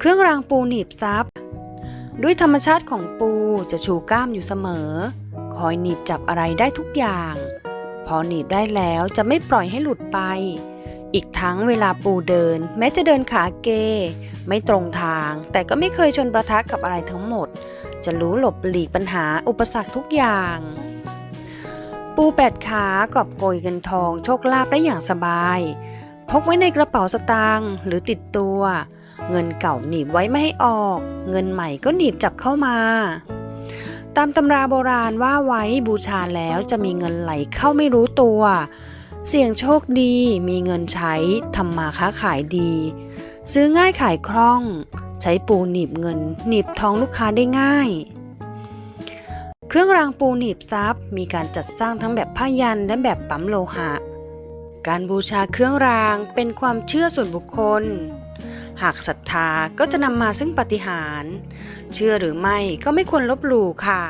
เครื่องรางปูหนีบซับ ด้วยธรรมชาติของปูจะชูกล้ามอยู่เสมอ คอยหนีบจับอะไรได้ทุกอย่าง พอหนีบได้แล้วจะไม่ปล่อยให้หลุดไป อีกทั้งเวลาปูเดิน แม้จะเดินขาเก ไม่ตรงทาง แต่ก็ไม่เคยชนประทะกับอะไรทั้งหมด จะรู้หลบหลีกปัญหาอุปสรรคทุกอย่าง ปูแปดขากอบโกยเงินทองโชคลาภได้อย่างสบาย พกไว้ในกระเป๋าสตางค์หรือติดตัวเเงินเก่าหนีบไว้ไม่ให้ออก เงินใหม่ก็หนีบจับเข้ามา ตามตำราโบราณว่าไว้บูชาแล้วจะมีเงินไหลเข้าไม่รู้ตัว เสี่ยงโชคดีมีเงินใช้ทำมาค้าขายดี ซื้อง่ายขายคล่อง ใช้ปูหนีบเงิน หนีบทองลูกค้าได้ง่ายเครื่องรางปูหนีบซับมีการจัดสร้างทั้งแบบผ้ายันและแบบปั๊มโลหะ การบูชาเครื่องรางเป็นความเชื่อส่วนบุคคล หากศรัทธาก็จะนำมาซึ่งปาฏิหารย์เชื่อหรือไม่ก็ไม่ควรลบหลู่ค่ะ